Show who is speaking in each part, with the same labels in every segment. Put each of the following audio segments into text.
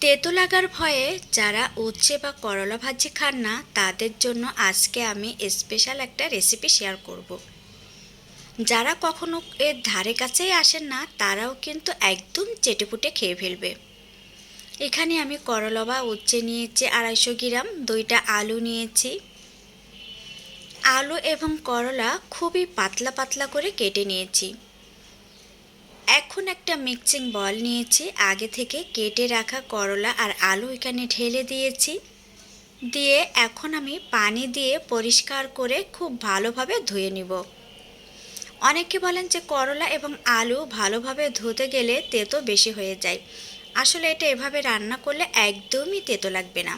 Speaker 1: তেতো লাগার ভয়ে যারা উচ্ছে বা করলা ভাজি খান না, তাদের জন্য আজকে আমি স্পেশাল একটা রেসিপি শেয়ার করব। যারা কখনো এর ধারে কাছেই আসেন না, তারাও কিন্তু একদম চেটেপুটে খেয়ে ফেলবে। এখানে আমি করলা বা উচ্ছে নিয়েছি আড়াইশো গ্রাম, দুইটা আলু নিয়েছি। আলু এবং করলা খুবই পাতলা পাতলা করে কেটে নিয়েছি। এখন একটা মিক্সিং বল নিয়েছি। আগে থেকে কেটে রাখা করলা আর আলু এখানে ঢেলে দিয়েছি। দিয়ে এখন আমি পানি দিয়ে পরিষ্কার করে খুব ভালোভাবে ধুয়ে নিব। অনেকে বলেন যে করলা এবং আলু ভালোভাবে ধুতে গেলে তেতো বেশি হয়ে যায়। আসলে এটা এভাবে রান্না করলে একদমই তেতো লাগবে না।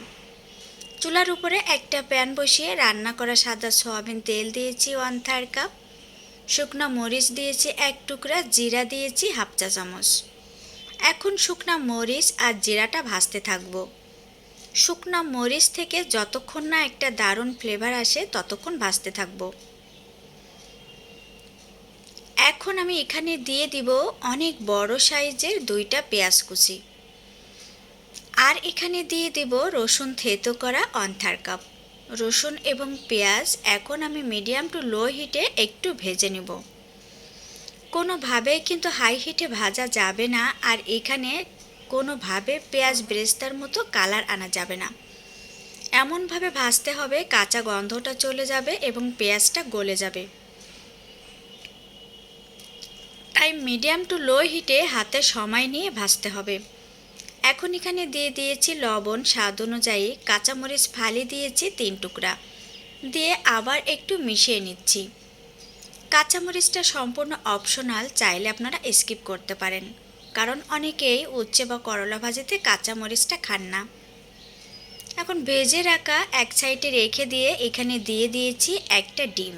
Speaker 1: চুলার উপরে একটা প্যান বসিয়ে রান্না করা সাদা সয়াবিন তেল দিয়েছি ওয়ান থার্ড কাপ শুকনো মরিচ দিয়েছি এক টুকরা, জিরা দিয়েছি হাফ চা চামচ। এখন শুকনা মরিচ আর জিরাটা ভাজতে থাকব। শুকনো মরিচ থেকে যতক্ষণ না একটা দারুণ ফ্লেভার আসে, ততক্ষণ ভাজতে থাকব। এখন আমি এখানে দিয়ে দিব অনেক বড় সাইজের দুইটা পেঁয়াজ কুচি। আর এখানে দিয়ে দিব রসুন থেতো করা অন্থার কাপ। রসুন এবং পেঁয়াজ এখন আমি মিডিয়াম টু লো হিটে একটু ভেজে নেব। কোনোভাবেই কিন্তু হাই হিটে ভাজা যাবে না আর এখানে কোনোভাবে পেঁয়াজ ব্রেস্তার মতো কালার আনা যাবে না। এমনভাবে ভাজতে হবে কাঁচা গন্ধটা চলে যাবে এবং পেঁয়াজটা গলে যাবে। তাই মিডিয়াম টু লো হিটে হাতে সময় নিয়ে ভাজতে হবে। এখন এখানে দিয়ে দিয়েছি লবণ স্বাদ অনুযায়ী, কাঁচামরিচ ফালি দিয়েছি তিন টুকরা। দিয়ে আবার একটু মিশিয়ে নিচ্ছি। কাঁচামরিচটা সম্পূর্ণ অপশনাল চাইলে আপনারা স্কিপ করতে পারেন। কারণ অনেকেই উচ্ছে বা করলা ভাজিতে কাঁচামরিচটা খান না। এখন ভেজে রাখা এক সাইডে রেখে দিয়ে এখানে দিয়ে দিয়েছি একটা ডিম।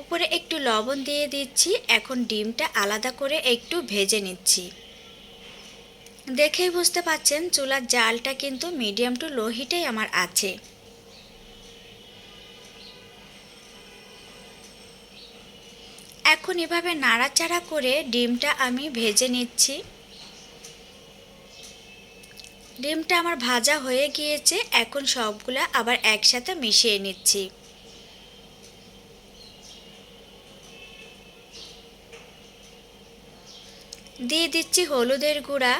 Speaker 1: উপরে একটু লবণ দিয়ে দিচ্ছি, এখন ডিমটা আলাদা করে একটু ভেজে নিচ্ছি। দেখেই বুঝতে পাচ্ছেন চুলার জালটা কিন্তু মিডিয়াম টু লো হিটেই আমার আছে। এখন এভাবে নাড়াচাড়া করে ডিমটা আমি ভেজে নিচ্ছি। ডিমটা আমার ভাজা হয়ে গিয়েছে, এখন সবগুলা আবার একসাথে মিশিয়ে নিচ্ছি। দিয়ে দিচ্ছি হলুদের গুঁড়া।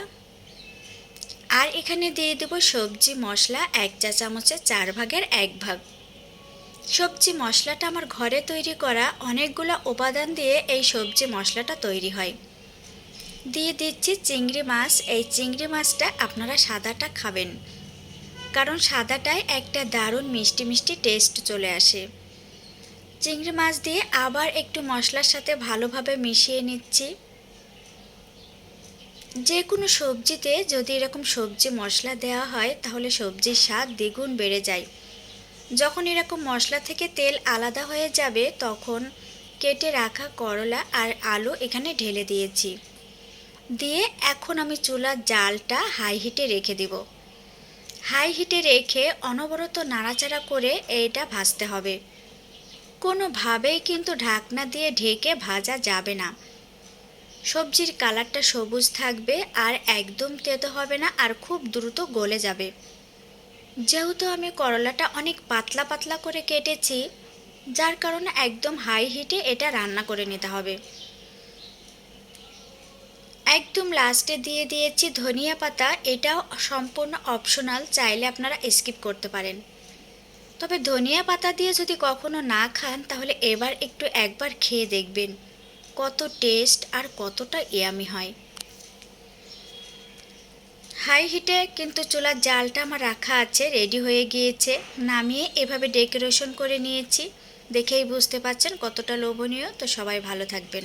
Speaker 1: আর এখানে দিয়ে দেব সবজি, মশলা, এক চা চামচের চার ভাগের এক ভাগ। সবজি, মশলাটা আমার ঘরে তৈরি করা অনেকগুলো উপাদান দিয়ে এই সবজি, মশলাটা তৈরি হয়। দিয়ে দিচ্ছি চিংড়ি মাছ। এই চিংড়ি মাছটা আপনারা সাদাটা খাবেন, কারণ সাদাটায় একটা দারুণ মিষ্টি মিষ্টি টেস্ট চলে আসে। চিংড়ি মাছ দিয়ে আবার একটু মশলার সাথে ভালোভাবে মিশিয়ে নিচ্ছি। যে কোনো সবজিতে যদি এরকম সবজি মশলা দেওয়া হয়, তাহলে সবজির স্বাদ দ্বিগুণ বেড়ে যায়। যখন এরকম মশলা থেকে তেল আলাদা হয়ে যাবে, তখন কেটে রাখা করলা আর আলু এখানে ঢেলে দিয়েছি। দিয়ে এখন আমি চুলার জালটা হাই হিটে রেখে দিব। হাই হিটে রেখে অনবরত নাড়াচাড়া করে এইটা ভাজতে হবে। কোনোভাবেই কিন্তু ঢাকনা দিয়ে ঢেকে ভাজা যাবে না। সবজির কালারটা সবুজ থাকবে আর একদম তেতো হবে না আর খুব দ্রুত গলে যাবে। যেহেতু আমি করলাটা অনেক পাতলা পাতলা করে কেটেছি, যার কারণে একদম হাই হিটে এটা রান্না করে নিতে হবে। একদম লাস্টে দিয়ে দিয়েছি ধনিয়া পাতা, এটাও সম্পূর্ণ অপশনাল চাইলে আপনারা স্কিপ করতে পারেন। তবে ধনিয়া পাতা দিয়ে যদি কখনো না খান, তাহলে এবার একটু একবার খেয়ে দেখবেন। কত টেস্ট আর কতটা ইয়ামি হয়। হাই হিটে কিন্তু চুলার জালটা আমার রাখা আছে, রেডি হয়ে গিয়েছে। নামিয়ে এভাবে ডেকোরেশন করে নিয়েছি, দেখেই বুঝতে পাচ্ছেন কতটা লোভনীয়। তো সবাই ভালো থাকবেন।